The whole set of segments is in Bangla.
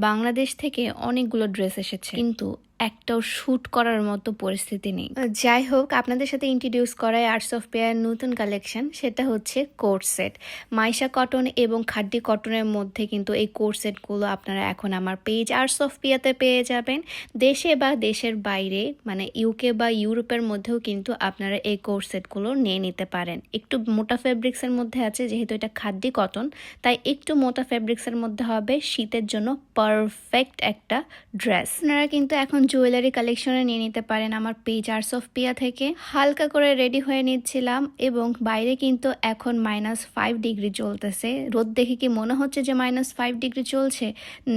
বাংলাদেশ থেকে অনেকগুলো ড্রেস এসেছে। কিন্তু একটাও শ্যুট করার মতো পরিস্থিতি নেই। যাই হোক, আপনাদের সাথে ইন্ট্রোডিউস করায় আর্টস অফ পেয়ার নতুন কালেকশন সেটা হচ্ছে কোট সেট মাইশা কটন এবং খাড্ডি কটনের মধ্যে কিন্তু এই কোট সেটগুলো আপনারা এখন আমার পেজ আর্টস অফ পিয়াতে পেয়ে যাবেন। দেশে বা দেশের বাইরে মানে ইউকে বা ইউরোপের মধ্যেও কিন্তু আপনারা এই কোট সেটগুলো নিয়ে নিতে পারেন। একটু মোটা ফেব্রিক্সের মধ্যে আছে, যেহেতু এটা খাদ্যি কটন, তাই একটু মোটা ফেব্রিক্সের মধ্যে হবে শীতের জন্য পারফেক্ট একটা ড্রেস আপনারা কিন্তু এখন জুয়েলারি কালেকশনে নিয়ে নিতে পারেন আমার পেজ আর্টস অফ পিয়া থেকে। হালকা করে রেডি হয়ে নিচ্ছিলাম এবং বাইরে কিন্তু এখন মাইনাস ফাইভ ডিগ্রি চলতেছে রোদ দেখে কি মনে হচ্ছে যে মাইনাস ফাইভ ডিগ্রি চলছে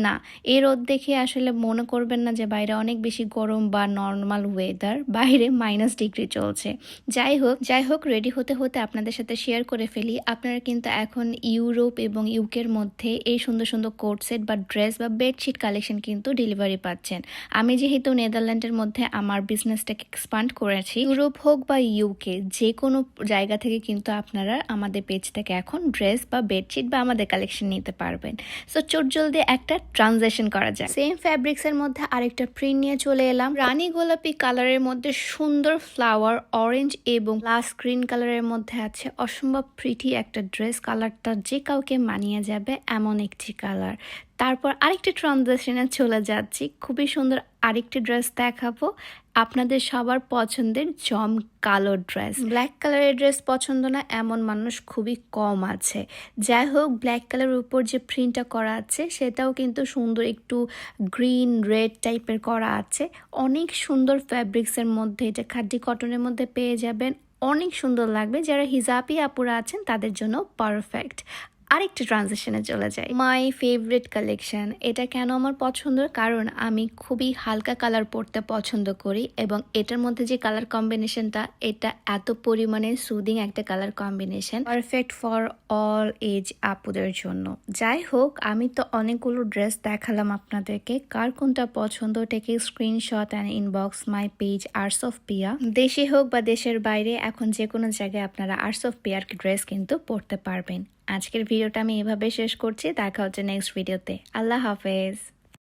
না, এই রোদ দেখে আসলে মনে করবেন না যে বাইরে অনেক বেশি গরম বা নর্মাল ওয়েদার বাইরে মাইনাস ডিগ্রি চলছে যাই হোক যাই হোক রেডি হতে হতে আপনাদের সাথে শেয়ার করে ফেলি। আপনারা কিন্তু এখন ইউরোপ এবং ইউকের মধ্যে এই সুন্দর সুন্দর কোট সেট বা ড্রেস বা বেডশিট কালেকশন কিন্তু ডেলিভারি পাচ্ছেন। আমি যেহেতু নেদারল্যান্ডের মধ্যে আমার বিজনেসটাকে এক্সপান্ড করেছি, ইউরোপ হোক বা ইউকে যে কোনো জায়গা থেকে কিন্তু আপনারা আমাদের পেজ থেকে এখন ড্রেস বা বেডশিট বা আমাদের কালেকশন নিতে পারবেন। সো চট জলদি একটা ট্রানজেকশন করা যায় সেম ফ্যাব্রিক্সের মধ্যে আরেকটা প্রিন্ট নিয়ে চলে এলাম। রানী গোলাপি কালারের মধ্যে সুন্দর ফ্লাওয়ার অরেঞ্জ এবং লাস গ্রিন কালারের মধ্যে আছে অসম্ভব প্রিটি একটা ড্রেস কালারটা যে কাউকে মানিয়ে যাবে এমন একটি কালার তারপর আরেকটি ট্রানজ্যাকশনে চলে যাচ্ছি। খুবই সুন্দর আরেকটি ড্রেস দেখাবো। আপনাদের সবার পছন্দের জম কালো ড্রেস ব্ল্যাক কালারের ড্রেস পছন্দ না, এমন মানুষ খুবই কম আছে। যাই হোক ব্ল্যাক কালারের উপর যে প্রিন্টটা করা আছে, সেটাও কিন্তু সুন্দর একটু গ্রিন রেড টাইপের করা আছে। অনেক সুন্দর ফ্যাব্রিক্সের মধ্যে, এটা খাদ্য কটনের মধ্যে পেয়ে যাবেন। অনেক সুন্দর লাগবে। যারা হিজাবি আপুরা আছেন, তাদের জন্য পারফেক্ট আরেকটি ট্রানজেকশনে চলে যাই। মাই ফেভারিট কালেকশন এটা কেন আমার পছন্দ কারণ আমি খুবই হালকা কালার পরতে পছন্দ করি এবং এটার মধ্যে যে কালার কম্বিনেশনটা এটা এত পরিমাণে সুদিং একটা colour combination perfect for all age আপুদের জন্য। যাই হোক আমি তো অনেকগুলো ড্রেস দেখালাম আপনাদেরকে। কার কোনটা পছন্দ take a screenshot and inbox my page arts of Piya দেশে হোক বা দেশের বাইরে, এখন যে কোনো জায়গায় আপনারা আর্টস অফ পিয়ার ড্রেস কিন্তু পরতে পারবেন। আজকের ভিডিওটা আমি এভাবে শেষ করছি। দেখা হচ্ছে নেক্সট ভিডিওতে আল্লাহ হাফেজ।